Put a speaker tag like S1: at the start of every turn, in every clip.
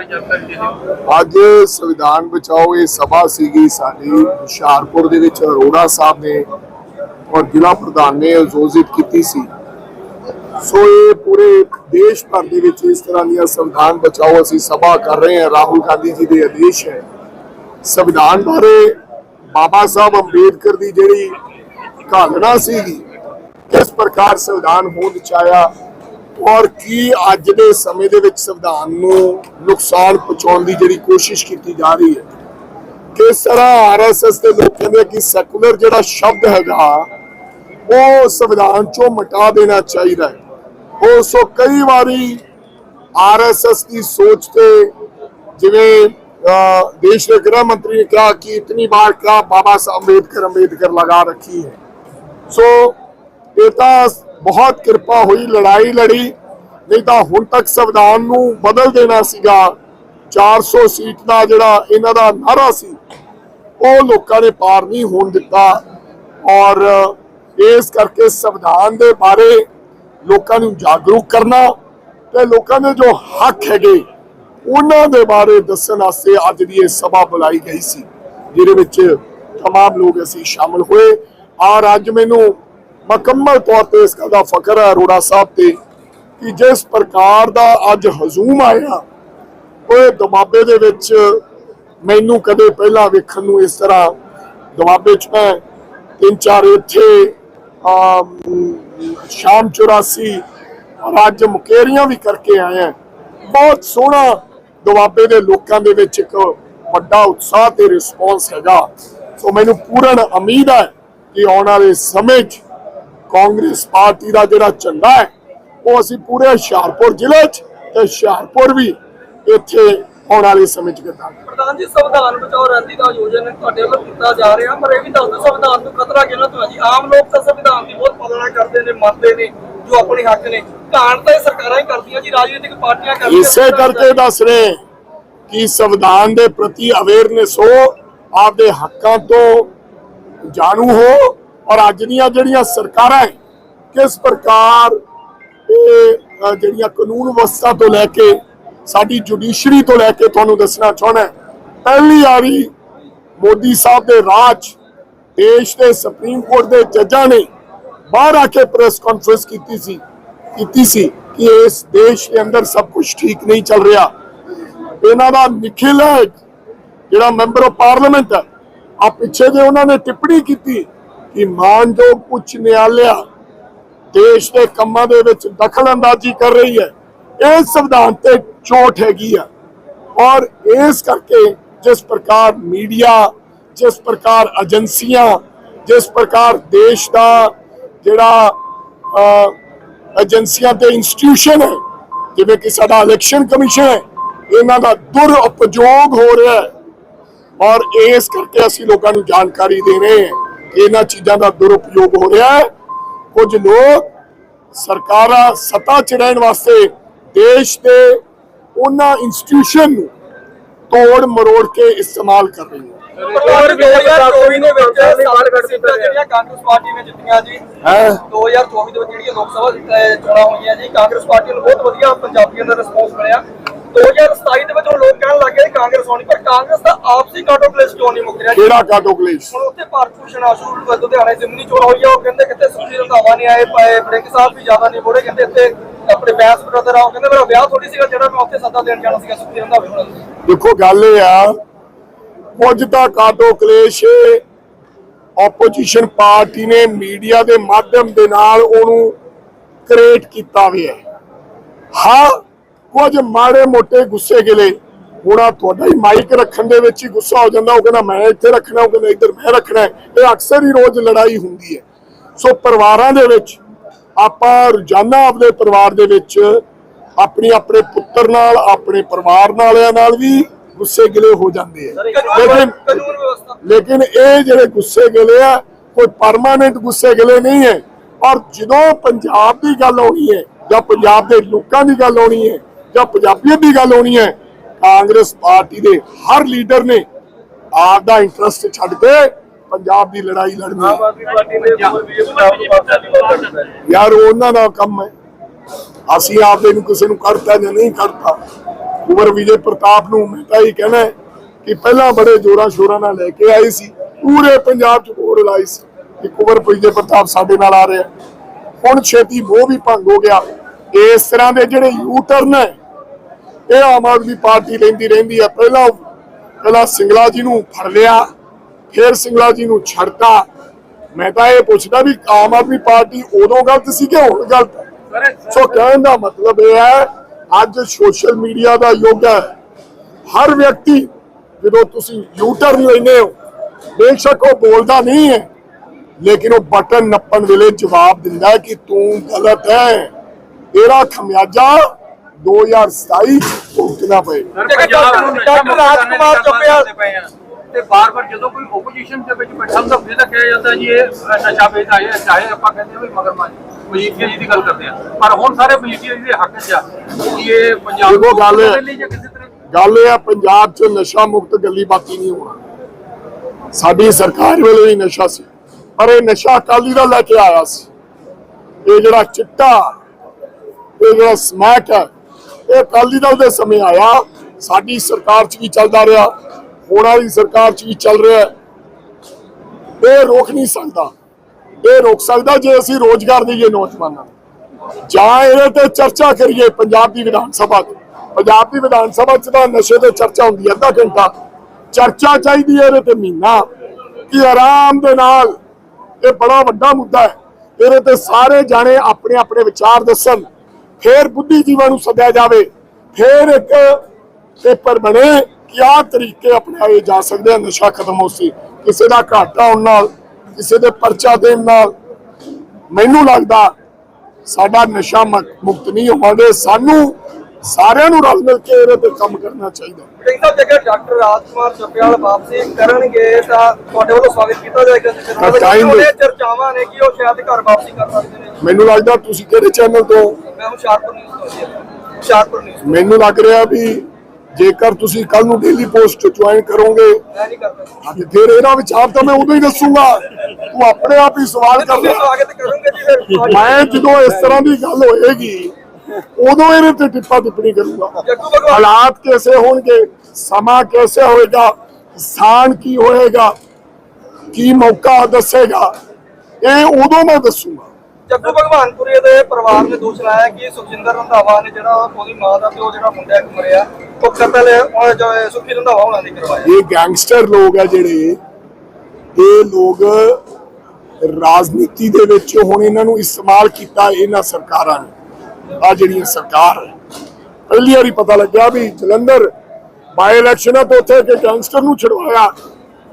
S1: ਅੱਜ ਸੰਵਿਧਾਨ ਬਚਾਓ, ਇਹ ਸਭਾ ਸੀਗੀ ਸਾਡੀ ਹੁਸ਼ਿਆਰਪੁਰ ਦੇ ਵਿੱਚ, ਅਰੋੜਾ ਸਾਹਿਬ ਨੇ ਔਰ ਜ਼ਿਲ੍ਹਾ ਪ੍ਰਧਾਨ ਨੇ ਆਯੋਜਿਤ ਕੀਤੀ ਸੀ। ਸੋ ਇਹ ਪੂਰੇ ਦੇਸ਼ ਭਰ ਦੇ ਵਿੱਚ ਇਸ ਤਰ੍ਹਾਂ ਦੀਆਂ ਸੰਵਿਧਾਨ ਬਚਾਓ ਅਸੀਂ ਸਭਾ ਕਰ ਰਹੇ ਹਾਂ। ਰਾਹੁਲ ਗਾਂਧੀ ਜੀ ਦੇ ਆਦੇਸ਼ ਹੈ। ਸੰਵਿਧਾਨ ਬਾਰੇ ਬਾਬਾ ਸਾਹਿਬ ਅੰਬੇਦਕਰ ਦੀ ਜਿਹੜੀ ਘਾਲਣਾ ਸੀਗੀ, ਕਿਸ ਪ੍ਰਕਾਰ ਸੰਵਿਧਾਨ ਹੋਂਦ ਚ ਔਰ ਕੀ ਅੱਜ ਦੇ ਸਮੇਂ ਦੇ ਵਿੱਚ ਸੰਵਿਧਾਨ ਨੂੰ ਨੁਕਸਾਨ ਪਹੁੰਚਾਉਣ ਦੀ ਜਿਹੜੀ ਕੋਸ਼ਿਸ਼ ਕੀਤੀ ਜਾ ਰਹੀ ਹੈ? ਕਿਸ ਤਰ੍ਹਾਂ ਆਰਐਸਐਸ ਦੇ ਲੋਕ ਕਹਿੰਦੇ ਕਿ ਸੈਕੂਲਰ ਜਿਹੜਾ ਸ਼ਬਦ ਹੈਗਾ, ਉਹ ਸੰਵਿਧਾਨ ਚੋਂ ਮਿਟਾ ਦੇਣਾ ਚਾਹੀਦਾ ਹੈ। ਉਹ ਸੋ ਕਈ ਵਾਰੀ ਆਰਐਸਐਸ ਦੀ ਸੋਚ ਤੇ ਜਿਵੇਂ ਦੇਸ਼ ਦੇ ਗ੍ਰਹਿ ਮੰਤਰੀ ਨੇ ਕਿਹਾ ਕਿ ਇਤਨੀ ਬਾਰ ਕहा ਬਾਬਾ ਸਾਹਿਬ ਅੰਬੇਦਕਰ ਅੰਬੇਦਕਰ ਲਗਾ ਰੱਖੀ ਹੈ। ਸੋ ਇਹ ਤਾਂ ਬਹੁਤ ਕਿਰਪਾ ਹੋਈ ਲੜਾਈ ਲੜੀ ਨਹੀਂ ਤਾਂ ਹੁਣ ਤੱਕ ਸੰਵਿਧਾਨ ਨੂੰ ਬਦਲ ਦੇਣਾ ਸੀਗਾ 400 ਸੀਟ ਦਾ ਜਿਹੜਾ ਇਹਨਾਂ ਦਾ ਨਾਰਾ ਸੀ ਉਹ ਲੋਕਾਂ ਨੇ ਪਾਰ ਨਹੀਂ ਹੋਣ ਦਿੱਤਾ ਔਰ ਇਸ ਕਰਕੇ ਸੰਵਿਧਾਨ ਦੇ ਬਾਰੇ ਲੋਕਾਂ ਨੂੰ ਜਾਗਰੂਕ ਕਰਨਾ ਤੇ ਲੋਕਾਂ ਦੇ ਜੋ ਹੱਕ ਹੈਗੇ ਉਹਨਾਂ ਦੇ ਬਾਰੇ ਦੱਸਣ ਵਾਸਤੇ ਅੱਜ ਦੀ ਇਹ ਸਭਾ ਬੁਲਾਈ ਗਈ ਸੀ ਜਿਹਦੇ ਵਿੱਚ तमाम ਲੋਕ ਅਸੀਂ ਸ਼ਾਮਲ ਹੋਏ ਔਰ ਅੱਜ ਮੈਨੂੰ ਮੁਕੰਮਲ ਤੌਰ ਤੇ ਇਸ ਗੱਲ ਦਾ ਫਖਰ ਹੈ ਅਰੋੜਾ ਸਾਹਿਬ ਤੇ ਕਿ ਜਿਸ ਪ੍ਰਕਾਰ ਦਾ ਅੱਜ ਹਜ਼ੂਮ ਆਇਆ ਉਹ ਦਬਾਬੇ ਦੇ ਵਿੱਚ ਮੈਨੂੰ ਕਦੇ ਪਹਿਲਾਂ ਵੇਖਣ ਨੂੰ ਇਸ ਤਰ੍ਹਾਂ ਦਬਾਬੇ ਚ ਮੈਂ ਤਿੰਨ ਚਾਰ ਇੱਥੇ ਸ਼ਾਮ 84 ਔਰ ਅੱਜ ਮੁਕੇਰੀਆਂ ਵੀ ਕਰਕੇ ਆਇਆ। ਬਹੁਤ ਸੋਹਣਾ ਦੁਆਬੇ ਦੇ ਲੋਕਾਂ ਦੇ ਵਿੱਚ ਇੱਕ ਵੱਡਾ ਉਤਸ਼ਾਹ ਤੇ ਰਿਸਪੌਂਸ ਹੈਗਾ। ਸੋ ਮੈਨੂੰ ਪੂਰਨ ਉਮੀਦ ਹੈ ਕਿ ਆਉਣ ਵਾਲੇ ਸਮੇਂ 'ਚ ਕਾਂਗਰਸ ਪਾਰਟੀ ਦਾ ਜਿਹੜਾ ਝੰਡਾ ਹੈ ਉਹ ਅਸੀਂ ਪੂਰੇ ਹੁਸ਼ਿਆਰਪੁਰ ਜ਼ਿਲ੍ਹੇ 'ਚ ਤੇ ਹੁਸ਼ਿਆਰਪੁਰ ਵੀ ਇੱਥੇ ਆਉਣ ਵਾਲੇ ਸਮੇਂ 'ਚ ਕਰਾਂਗੇ
S2: ਪ੍ਰਧਾਨ ਜੀ ਸੰਵਿਧਾਨ ਬਚਾਓ ਰੈਲੀ ਦਾ ਆਯੋਜਨ ਤੁਹਾਡੇ ਵੱਲੋਂ ਕੀਤਾ ਜਾ ਰਿਹਾ ਪਰ ਇਹ ਵੀ ਦੱਸ ਦਿਓ ਸੰਵਿਧਾਨ ਨੂੰ ਖਤਰਾ ਕਿਹਨਾਂ ਤੋਂ ਹੈ ਜੀ? ਆਮ ਲੋਕ ਤਾਂ ਸੰਵਿਧਾਨ ਦੀ ਬਹੁਤ ਪਾਲਣਾ ਕਰਦੇ ਨੇ ਮੰਨਦੇ ਨੇ ਜੋ ਆਪਣੇ ਹੱਕ ਨੇ। ਕਾਣ ਤਾਂ ਇਹ ਸਰਕਾਰਾਂ ਹੀ ਕਰਦੀਆਂ ਜੀ ਰਾਜਨੀਤਿਕ ਪਾਰਟੀਆਂ ਕਰਦੀਆਂ
S1: ਇਸੇ ਕਰਕੇ ਦੱਸ ਰਹੇ ਕਿ ਸੰਵਿਧਾਨ ਦੇ ਪ੍ਰਤੀ ਅਵੇਅਰਨੈਸ ਹੋ ਆਪਦੇ ਹੱਕਾਂ ਤੋਂ ਜਾਣੂ ਹੋ ਔਰ ਅੱਜ ਦੀਆਂ ਜਿਹੜੀਆਂ ਸਰਕਾਰਾਂ ਹੈ, ਕਿਸ ਪ੍ਰਕਾਰ ਇਹ ਜਿਹੜੀਆਂ ਕਾਨੂੰਨ ਵਿਵਸਥਾ ਤੋਂ ਲੈ ਕੇ, ਸਾਡੀ ਜੁਡੀਸ਼ਰੀ ਤੋਂ ਲੈ ਕੇ ਤੁਹਾਨੂੰ ਦੱਸਣਾ ਚਾਹਣਾ ਪਹਿਲੀ ਵਾਰੀ ਮੋਦੀ ਸਾਹਿਬ ਦੇ ਰਾਜ ਦੇਸ਼ ਦੇ ਸੁਪਰੀਮ ਕੋਰਟ ਦੇ ਜੱਜਾਂ ਨੇ ਬਾਹਰ ਆ ਕੇ ਪ੍ਰੈਸ ਕਾਨਫਰੰਸ ਕੀਤੀ ਸੀ ਕੀਤੀ ਸੀ ਕਿ ਇਸ ਦੇਸ਼ ਦੇ ਅੰਦਰ ਸਭ ਕੁਝ ਠੀਕ ਨਹੀਂ ਚੱਲ ਰਿਹਾ। ਇਹਨਾਂ ਦਾ ਨਿਖਿਲ ਜਿਹੜਾ ਮੈਂਬਰ ਆਫ ਪਾਰਲੀਮੈਂਟ ਹੈ ਆ ਪਿੱਛੇ ਜੇ ਉਹਨਾਂ ਨੇ ਟਿੱਪਣੀ ਕੀਤੀ ਕਿ ਮਾਨਯੋਗ ਉੱਚ ਨਿਆਲਿਆ, ਦੇਸ਼ ਦੇ ਕੰਮਾਂ ਦੇ ਵਿੱਚ ਦਖਲ ਅੰਦਾਜ਼ੀ ਕਰ ਰਹੀ ਹੈ, ਇਹ ਸੰਵਿਧਾਨ ਤੇ ਚੋਟ ਹੈਗੀ ਆ। ਔਰ ਇਸ ਕਰਕੇ ਜਿਸ ਪ੍ਰਕਾਰ ਮੀਡੀਆ, ਜਿਸ ਪ੍ਰਕਾਰ ਏਜੰਸੀਆਂ, ਜਿਸ ਪ੍ਰਕਾਰ ਦੇਸ਼ ਦਾ ਜਿਹੜਾ ਏਜੰਸੀਆਂ ਤੇ ਇੰਸਟੀਟਿਊਸ਼ਨ ਹੈ, ਜਿਵੇਂ ਕਿ ਸਾਡਾ ਇਲੈਕਸ਼ਨ ਕਮਿਸ਼ਨ ਹੈ, ਇਹਨਾਂ ਦਾ ਦੁਰ ਉਪਯੋਗ ਹੋ ਰਿਹਾ ਹੈ। ਔਰ ਇਸ ਕਰਕੇ ਅਸੀਂ ਲੋਕਾਂ ਨੂੰ ਜਾਣਕਾਰੀ ਦੇ ਰਹੇ ਹਾਂ। ਇਹਨਾਂ ਚੀਜ਼ਾਂ ਦਾ ਦੁਰਉਪਯੋਗ ਹੋ ਰਿਹਾ ਹੈ। ਕੁਝ ਲੋਕ ਸਰਕਾਰਾਂ ਸੱਤਾ ਚ ਰਹਿਣ ਵਾਸਤੇ ਦੇਸ਼ ਦੇ ਉਹਨਾਂ ਇੰਸਟੀਟਿਊਸ਼ਨ ਨੂੰ ਤੋੜ ਮਰੋੜ ਕੇ ਇਸਤੇਮਾਲ ਕਰ ਰਹੀਆਂ
S2: ਪਰ 2024 ਦੇ ਵਿੱਚ ਸੀਟਾਂ ਜਿਹੜੀਆਂ ਕਾਂਗਰਸ ਪਾਰਟੀ ਨੇ ਜਿੱਤੀਆਂ ਜੀ
S1: ਹੈ?
S2: 2024 ਦੇ ਵਿੱਚ ਜਿਹੜੀਆਂ ਲੋਕ ਸਭਾ ਚੋਣਾਂ ਹੋਈਆਂ ਜੀ ਕਾਂਗਰਸ ਪਾਰਟੀ ਨੂੰ ਬਹੁਤ ਵਧੀਆ ਪੰਜਾਬੀਆਂ ਦਾ ਰਿਸਪੌਂਸ ਮਿਲਿਆ 2027 ਦੇ ਵਿੱਚ ਉਹ ਲੋਕ ਕਹਿਣ ਲੱਗੇ ਕਿ ਕਾਂਗਰਸ ਹੋਣੀ ਪਰ ਕਾਂਗਰਸ ਦਾ ਆਪਸੀ ਕਾਟੋ ਕਲੇਸ਼ ਕਿਉਂ ਨਹੀਂ ਮੁੱਕ ਰਿਹਾ
S1: ਕਿਹੜਾ ਕਾਟੋ ਕਲੇਸ਼?
S2: ਹੁਣ ਉੱਥੇ ਭਾਰਤ ਭੂਸ਼ਣ ਆਸ਼ੂ ਲੁਧਿਆਣਾ ਜ਼ਿਮਨੀ ਚੋਣ ਹੋਈ ਆ ਉਹ ਕਹਿੰਦੇ ਕਿਤੇ ਸੁਖੀ ਰੰਧਾਵਾ ਨਹੀਂ ਆਏ ਪਏ ਬੜਿੰਗ ਸਾਹਿਬ ਵੀ ਜ਼ਿਆਦਾ ਨਹੀਂ ਬੋੜੇ ਕਹਿੰਦੇ ਇੱਥੇ ਆਪਣੇ ਬੈਂਸ ਬ੍ਰਦਰ ਆ ਉਹ ਕਹਿੰਦੇ ਮੇਰਾ ਵਿਆਹ ਥੋੜੀ ਸੀਗਾ ਜਿਹੜਾ ਮੈਂ ਉੱਥੇ ਸੱਦਾ ਦੇਣ ਜਾਣਾ ਸੀਗਾ ਸੁਖੀ ਰੰਧਾਵੇ ਹੋਣਾ।
S1: ਦੇਖੋ ਗੱਲ ਇਹ ਆ ਕੁਝ ਤਾਂ ਕਾਟੋ ਕਲੇਸ਼ ਆਪੋਜੀਸ਼ਨ ਪਾਰਟੀ ਨੇ ਮੀਡੀਆ ਦੇ ਮਾਧਿਅਮ ਦੇ ਨਾਲ ਉਹਨੂੰ ਕ੍ਰੀਏਟ ਕੀਤਾ ਹੋਇਆ ਹੈ। ਹਾਂ ਕੁਝ ਮਾੜੇ ਮੋਟੇ ਗੁੱਸੇ ਗਿਲੇ ਹੁਣ ਤੁਹਾਡਾ ਹੀ ਮਾਈਕ ਰੱਖਣ ਦੇ ਵਿੱਚ ਹੀ ਗੁੱਸਾ ਹੋ ਜਾਂਦਾ ਉਹ ਕਹਿੰਦਾ ਮੈਂ ਇੱਥੇ ਰੱਖਣਾ ਉਹ ਕਹਿੰਦਾ ਇੱਧਰ ਮੈਂ ਰੱਖਣਾ। ਇਹ ਅਕਸਰ ਹੀ ਰੋਜ਼ ਲੜਾਈ ਹੁੰਦੀ ਹੈ। ਸੋ ਪਰਿਵਾਰਾਂ ਦੇ ਵਿੱਚ ਆਪਾਂ ਰੋਜ਼ਾਨਾ ਆਪਣੇ ਪਰਿਵਾਰ ਦੇ ਵਿੱਚ ਆਪਣੀ ਆਪਣੇ ਪੁੱਤਰ ਨਾਲ ਆਪਣੇ ਪਰਿਵਾਰ ਨਾਲਿਆਂ ਨਾਲ ਵੀ ਗੁੱਸੇ ਗਿਲੇ ਹੋ ਜਾਂਦੇ ਆ। ਲੇਕਿਨ ਲੇਕਿਨ ਇਹ ਜਿਹੜੇ ਗੁੱਸੇ ਗਿਲੇ ਆ ਕੋਈ ਪਰਮਾਨੈਂਟ ਗੁੱਸੇ ਗਿਲੇ ਨਹੀਂ ਹੈ। ਔਰ ਜਦੋਂ ਪੰਜਾਬ ਦੀ ਗੱਲ ਹੋਣੀ ਹੈ ਜਾਂ ਪੰਜਾਬ ਦੇ ਲੋਕਾਂ ਦੀ ਗੱਲ ਹੋਣੀ ਹੈ ਜਾਂ ਪੰਜਾਬੀਅਤ ਦੀ ਗੱਲ ਹੋਣੀ ਹੈ ਕਾਂਗਰਸ ਪਾਰਟੀ ਦੇ ਹਰ ਲੀਡਰ ਨੇ ਆਪ ਦਾ ਇੰਟਰਸਟ ਛੱਡ ਕੇ ਪੰਜਾਬ ਦੀ ਲੜਾਈ ਲੜਨੀ ਯਾਰ ਉਹਨਾਂ ਦਾ ਕੰਮ ਹੈ। ਅਸੀਂ ਆਪਦੇ ਨੂੰ ਕਿਸੇ ਨੂੰ ਕਰਤਾ ਜਾਂ ਨਹੀਂ ਕਰਤਾ ਕੁਵਰ ਵਿਜੇ ਪ੍ਰਤਾਪ ਨੂੰ ਮੈਂ ਤਾਂ ਇਹ ਕਹਿਣਾ ਕਿ ਪਹਿਲਾਂ ਬੜੇ ਜੋਰਾਂ ਸ਼ੋਰਾਂ ਨਾਲ ਲੈ ਕੇ ਆਏ ਸੀ। ਪੂਰੇ ਪੰਜਾਬ 'ਚ ਬੋਰਡ ਲਾਈ ਸੀ। ਕਿ ਕੁਵਰ ਵਿਜੇ ਪ੍ਰਤਾਪ ਸਾਡੇ ਨਾਲ ਆ ਰਿਹਾ ਹੁਣ ਛੇਤੀ ਮੋਹ ਵੀ ਭੰਗ ਹੋ ਗਿਆ। ਇਸ ਤਰ੍ਹਾਂ ਦੇ ਜਿਹੜੇ ਯੂ ਟਰਨ ਹੈ ਇਹ ਆਮ ਆਦਮੀ ਪਾਰਟੀ ਲੈਂਦੀ ਰਹਿੰਦੀ ਹੈ ਪਹਿਲਾਂ ਪਹਿਲਾਂ ਸਿੰਗਲਾ ਜੀ ਨੂੰ ਫੜ ਲਿਆ ਫਿਰ ਸਿੰਗਲਾ ਜੀ ਨੂੰ ਛੱਡਤਾ। ਮੈਂ ਤਾਂ ਇਹ ਪੁੱਛਦਾ ਵੀ ਆਮ ਆਦਮੀ ਪਾਰਟੀ ਉਦੋਂ ਗਲਤ ਸੀ ਕਿ ਹੁਣ ਗਲਤ ਹੈ ਸੋ ਕਹਿਣ ਦਾ ਮਤਲਬ ਇਹ ਹੈ ਅੱਜ ਸੋਸ਼ਲ ਮੀਡੀਆ ਦਾ ਯੁੱਗ ਹੈ। ਹਰ ਵਿਅਕਤੀ ਜਦੋਂ ਤੁਸੀਂ ਯੂ ਟਰਨ ਲੈਂਦੇ ਹੋ ਬੇਸ਼ੱਕ ਉਹ ਬੋਲਦਾ ਨਹੀਂ ਹੈ ਲੇਕਿਨ ਉਹ ਬਟਨ ਨੱਪਣ ਵੇਲੇ ਜਵਾਬ ਦਿੰਦਾ ਕਿ ਤੂੰ ਗਲਤ ਹੈ। ਇਹਦਾ ਖਮਿਆਜਾ 2027 ਚ ਭੁਗਤਣਾ ਪਏਗਾ
S2: ਡਾਕਟਰ ਰਾਜਕੁਮਾਰ ਚੁੱਪਿਆ
S3: ਤੇ ਬਾਰ-ਬਾਰ ਜਦੋਂ ਕੋਈ opposition ਦੇ ਵਿੱਚ ਬੈਠਾ ਹੁੰਦਾ ਫਿਰ ਤਾਂ ਕਿਹਾ ਜਾਂਦਾ ਜੀ ਇਹ ਨਸ਼ਾ ਵੇਚਦਾ ਹੈ ਚਾਹੇ ਆਪਾਂ ਕਹਿੰਦੇ ਹਾਂ ਵੀ ਮਗਰਮੱਛ ਮਜੀਠੀਆ ਜੀ ਦੀ ਗੱਲ ਕਰਦੇ ਆ। ਪਰ ਹੁਣ ਸਾਰੇ ਮਜੀਠੀਆ ਜੀ ਦੇ ਹੱਕ 'ਚ ਆ ਕਿ ਇਹ ਪੰਜਾਬ
S1: ਦੇਖੋ ਗੱਲ ਇਹ ਹੈ ਪੰਜਾਬ 'ਚ ਨਸ਼ਾ ਮੁਕਤ ਗੱਲੀ ਬਾਤੀ ਨਹੀਂ ਹੋਣਾ। ਸਾਡੀ ਸਰਕਾਰ ਵੇਲੇ ਵੀ ਨਸ਼ਾ ਸੀ ਪਰ ਇਹ ਨਸ਼ਾ ਅਕਾਲੀ ਦਾ ਲੈ ਕੇ ਆਇਆ ਸੀ। ਇਹ ਜਿਹੜਾ ਚਿੱਟਾ ਇਹ ਜਿਹੜਾ ਸਮੈਕ ਹੈ ਇਹ ਅਕਾਲੀ ਦਲ ਦੇ ਸਮੇਂ ਆਇਆ, ਸਾਡੀ ਸਰਕਾਰ 'ਚ ਵੀ ਚੱਲਦਾ ਰਿਹਾ, ਹੁਣ ਵਾਲੀ ਸਰਕਾਰ 'ਚ ਵੀ ਚੱਲ ਰਿਹਾ ਇਹ ਰੋਕ ਨਹੀਂ ਸਕਦਾ। ਇਹ ਰੋਕ ਸਕਦਾ ਜੇ ਅਸੀਂ ਰੋਜ਼ਗਾਰ ਦੇਈਏ ਨੌਜਵਾਨਾਂ ਨੂੰ। ਜਾਂ ਇਹਦੇ ਤੇ ਚਰਚਾ ਕਰੀਏ ਪੰਜਾਬ ਦੀ ਵਿਧਾਨ ਸਭਾ 'ਚ ਪੰਜਾਬ ਦੀ ਵਿਧਾਨ ਸਭਾ 'ਚ ਤਾਂ ਨਸ਼ੇ ਤੇ ਚਰਚਾ ਹੁੰਦੀ ਹੈ, ਅੱਧਾ ਘੰਟਾ। ਚਰਚਾ ਚਾਹੀਦੀ ਹੈ ਇਹਦੇ ਤੇ ਮਹੀਨਾ। ਕਿ ਆਰਾਮ ਦੇ ਨਾਲ ਇਹ ਬੜਾ ਵੱਡਾ ਮੁੱਦਾ ਹੈ। ਇਹਦੇ ਤੇ ਸਾਰੇ ਜਾਣੇ ਆਪਣੇ ਆਪਣੇ ਵਿਚਾਰ ਦੱਸਣ। ਫਿਰ ਬੁੱਧੀਜੀਵਾਂ ਨੂੰ ਸੱਦਿਆ ਜਾਵੇ, ਫਿਰ ਇੱਕ ਪੇਪਰ ਬਣੇ ਕਿ ਆਹ ਤਰੀਕੇ ਅਪਣਾਏ ਜਾ ਸਕਦੇ ਆ, ਨਸ਼ਾ ਖਤਮ ਹੋ ਸੀ। ਕਿਸੇ ਦਾ ਘਾਟਾ ਹੋਣ ਨਾਲ, ਕਿਸੇ ਦੇ ਪਰਚਾ ਦੇਣ ਨਾਲ। ਮੈਨੂੰ ਲੱਗਦਾ ਸਾਡਾ ਨਸ਼ਾ ਮੁਕ- ਮੁਕਤ ਨਹੀਂ ਹੋਵਾਂਗੇ। ਸਾਨੂੰ ਸਾਰਿਆਂ ਨੂੰ ਰਲ ਮਿਲ ਕੇ ਇਹਦੇ ਤੇ ਕੰਮ ਕਰਨਾ ਚਾਹੀਦਾ।
S2: ਸਾਹਿਬ ਜੇਕਰ ਡਾਕਟਰ ਰਾਜਕੁਮਾਰ ਚੁੱਪਿਆਲ ਵਾਪਸੀ ਕਰਨਗੇ ਤਾਂ ਤੁਹਾਡੇ ਵੱਲੋਂ ਸਵਾਗਤ ਕੀਤਾ ਜਾਏਗਾ। ਜੀ
S1: ਤਾਂ time
S2: ਉਹਦੇ ਚਰਚਾਵਾਂ ਨੇ ਕਿ ਉਹ ਸ਼ਾਇਦ ਘਰ ਵਾਪਸੀ ਕਰ ਸਕਦੇ ਨੇ।
S1: ਮੈਨੂੰ ਲੱਗਦਾ ਤੁਸੀਂ ਕਿਹੜੇ ਚੈਨਲ ਤੋਂ?
S2: ਮੈਂ ਹੁਸ਼ਿਆਰਪੁਰ ਨਿਊਜ਼ ਤੋਂ ਜੀ। ਹੁਸ਼ਿਆਰਪੁਰ ਨਿਊਜ਼
S1: ਮੈਨੂੰ ਲੱਗ ਰਿਹਾ ਵੀ ਜੇਕਰ ਤੁਸੀਂ ਕੱਲ ਨੂੰ ਡੇਲੀ ਪੋਸਟ ਜੁਆਇਨ ਕਰੋਗੇ
S2: ਮੈਂ ਨਹੀਂ ਕਰਦਾ।
S1: ਅੱਜ ਫਿਰ ਇਹਦਾ ਵਿਚਾਰ ਤਾਂ ਮੈਂ ਉਦੋਂ ਹੀ ਦੱਸੂਗਾ। ਤੂੰ ਆਪਣੇ ਆਪ ਹੀ ਸਵਾਲ ਕਰ ਮੈਂ ਜਦੋਂ ਇਸ ਤਰ੍ਹਾਂ ਦੀ ਗੱਲ ਹੋਏਗੀ ਉਦੋਂ ਇਹਦੇ ਤੇ ਟਿੱਪਾ ਟਿੱਪਣੀ ਕਰੂੰਗਾ ਹਾਲਾਤ ਕੈਸੇ ਹੋਣਗੇ ਸਮਾਂ ਕੈਸੇ ਹੋਏਗਾ ਸਥਾਨ ਕੀ ਹੋਏਗਾ ਕੀ ਮੌਕਾ ਦੱਸੇਗਾ ਇਹ ਉਦੋਂ ਮੈਂ ਦੱਸੂਗਾ।
S2: ਜੱਗੂ ਭਗਵਾਨਪੁਰੇ ਦੇ ਪਰਿਵਾਰ ਨੇ ਦੋਸ਼ ਲਾਇਆ ਕਿ ਸੁਖਜਿੰਦਰ ਰੰਧਾਵਾ ਨੇ ਜਿਹੜਾ ਉਹਦੀ ਮਾਂ ਦਾ ਤੇ ਉਹ ਜਿਹੜਾ ਮੁੰਡਾ ਮਰਿਆ ਉਹ ਕਤਲ ਉਹ ਜੋ ਸੁਖੀ ਰੰਧਾਵਾ ਉਹਨਾਂ ਨੇ ਕਰਵਾਇਆ
S1: ਇਹ ਗੈਂਗਸਟਰ ਲੋਕ ਆ ਜਿਹੜੇ ਇਹ ਲੋਕ ਰਾਜਨੀਤੀ ਦੇ ਵਿੱਚ ਹੁਣ ਇਹਨਾਂ ਨੂੰ ਇਸਤੇਮਾਲ ਕੀਤਾ ਇਹਨਾਂ ਸਰਕਾਰਾਂ ਨੇ। ਆ ਜਿਹੜੀਆਂ ਸਰਕਾਰ ਹੈ। ਪਹਿਲੀ ਵਾਰੀ ਪਤਾ ਲੱਗਿਆ ਵੀ ਜਲੰਧਰ ਬਾਈ ਇਲੈਕਸ਼ਨਾਂ ਤੋਂ ਉੱਥੇ ਕਿ ਗੈਂਗਸਟਰ ਨੂੰ ਛਡਵਾਇਆ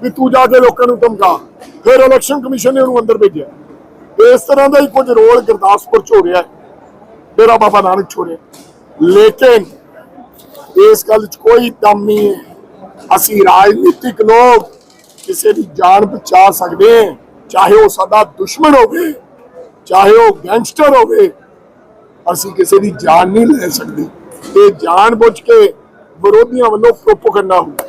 S1: ਵੀ ਤੂੰ ਜਾ ਕੇ ਲੋਕਾਂ ਨੂੰ ਧਮਕਾ। ਫਿਰ ਇਲੈਕਸ਼ਨ ਕਮਿਸ਼ਨ ਨੇ ਉਹਨੂੰ ਅੰਦਰ ਭੇਜਿਆ। ਇਸ ਤਰ੍ਹਾਂ ਦਾ ਹੀ ਕੁਝ ਰੋਲ ਗੁਰਦਾਸਪੁਰ ਚ ਹੋ ਰਿਹਾ ਹੈ। ਡੇਰਾ ਬਾਬਾ ਨਾਨਕ ਛੋੜਿਆ ਲੇਕਿਨ ਇਸ ਗੱਲ 'ਚ ਕੋਈ ਦਮ ਨਹੀਂ ਹੈ। ਅਸੀਂ ਰਾਜਨੀਤਿਕ ਲੋਕ ਕਿਸੇ ਦੀ ਜਾਨ ਬਚਾ ਸਕਦੇ ਹਾਂ। ਚਾਹੇ ਉਹ ਸਾਡਾ ਦੁਸ਼ਮਣ ਹੋਵੇ, ਚਾਹੇ ਉਹ ਗੈਂਗਸਟਰ ਹੋਵੇ। ਅਸੀਂ ਕਿਸੇ ਦੀ ਜਾਨ ਨਹੀਂ ਲੈ ਸਕਦੇ। ਇਹ ਜਾਣ ਬੁੱਝ ਕੇ ਵਿਰੋਧੀਆਂ ਵੱਲੋਂ ਪ੍ਰੋਪਗੈਂਡਾ ਹੁੰਦਾ।